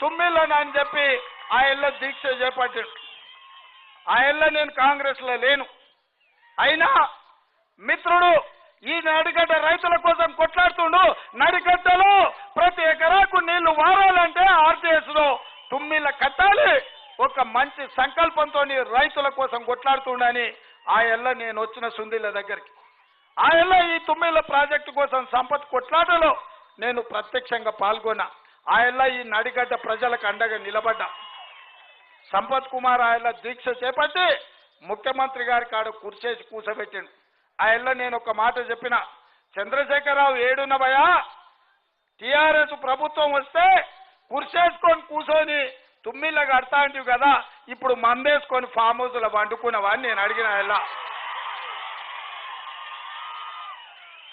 తుమ్మిళ్ళని అని చెప్పి ఆ ఇళ్ళ దీక్ష చేపట్టాడు. ఆ ఇళ్ళ నేను కాంగ్రెస్లో లేను. అయినా మిత్రుడు ఈ నడిగడ్డ రైతుల కోసం కొట్లాడుతుండు. నడిగడ్డలో ప్రతి ఎకరాకు నీళ్ళు వారాలంటే ఆర్టీఎస్లో తుమ్మిళ్ళ కట్టాలి. ఒక మంచి సంకల్పంతో రైతుల కోసం కొట్లాడుతుండని ఆ ఎల్ల నేను వచ్చిన సుందిల దగ్గరికి. ఆ ఎల్ల ఈ తుమ్మిళ్ళ ప్రాజెక్టు కోసం సంపత్ కొట్లాటలో నేను ప్రత్యక్షంగా పాల్గొన్నా. ఆయల్ల ఈ నడిగడ్డ ప్రజలకు అండగా నిలబడ్డా. సంపత్ కుమార్ ఆయన దీక్ష చేపట్టి ముఖ్యమంత్రి గారి కాడ కుర్చేసి కూసబెట్టిండు. ఆయల్ల నేను ఒక మాట చెప్పిన చంద్రశేఖరరావు ఏడున్నవయా టిఆర్ఎస్ ప్రభుత్వం వస్తే కుర్చేసుకొని కూర్చొని తుమ్మిళ్ళ కడతా అంటివి కదా ఇప్పుడు మందేసుకొని ఫామ్ హౌస్లో వండుకున్నావా అని నేను అడిగిన ఆ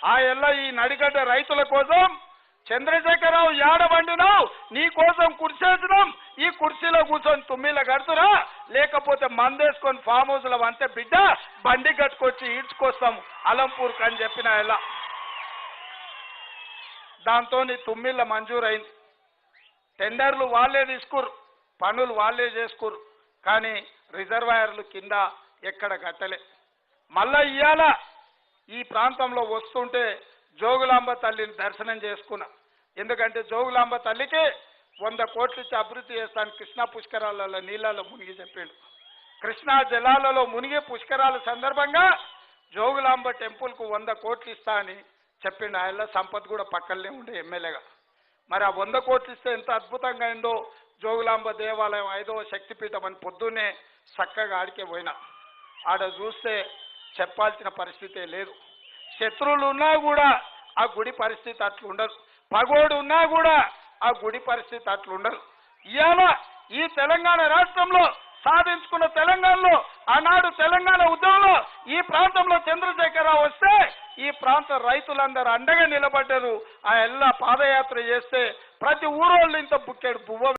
ఆ ఎల్ల ఈ నడిగడ్డ రైతుల కోసం చంద్రశేఖరరావు యాడ నీ కోసం కుర్చేసినాం ఈ కుర్చీలో కూర్చొని తుమ్మిల కడుతురా. లేకపోతే మందేసుకొని ఫామ్ హౌస్లో అంతే బిడ్డ బండి కట్టుకొచ్చి ఈడ్చుకొస్తాం. అలంపూర్కి అని చెప్పిన ఎలా? దాంతో తుమ్మిళ్ళ మంజూరైంది. టెండర్లు వాళ్ళే తీసుకురు పనులు వాళ్ళే చేసుకురు కానీ రిజర్వాయర్లు కింద ఎక్కడ కట్టలే. మళ్ళా ఇయ్యాల. ఈ ప్రాంతంలో వస్తుంటే జోగులాంబ తల్లిని దర్శనం చేసుకున్నా. ఎందుకంటే జోగులాంబ తల్లికి వంద కోట్లు ఇచ్చి అభివృద్ధి చేస్తాను. కృష్ణా పుష్కరాలలో నీళ్ళలో మునిగి చెప్పిండు. కృష్ణా జలాలలో మునిగి పుష్కరాల సందర్భంగా జోగులాంబ టెంపుల్కు వంద కోట్లు ఇస్తా అని చెప్పిండు. ఆయన సంపత్ కూడా పక్కనే ఉండే ఎమ్మెల్యేగా. మరి ఆ వంద కోట్లు ఇస్తే ఎంత అద్భుతంగా అయిందో. జోగులాంబ దేవాలయం ఐదవ శక్తిపీఠం అని పొద్దున్నే చక్కగా ఆడికే పోయినా. ఆడ చూస్తే చెప్పాల్సిన పరిస్థితే లేదు. శత్రువులు ఉన్నా కూడా ఆ గుడి పరిస్థితి అట్లు ఉండదు పగోడు ఉన్నా కూడా ఆ గుడి పరిస్థితి అట్లుండదు. ఇవాళ ఈ తెలంగాణ రాష్ట్రంలో సాధించుకున్న తెలంగాణలో ఆనాడు తెలంగాణ ఉద్యమంలో ఈ ప్రాంతంలో చంద్రశేఖరరావు వస్తే ఈ ప్రాంత రైతులందరూ అండగా నిలబడ్డారు. ఆ ఎల్లా పాదయాత్ర చేస్తే ప్రతి ఊరోళ్ళు ఇంత బుక్కెడు బువ్వ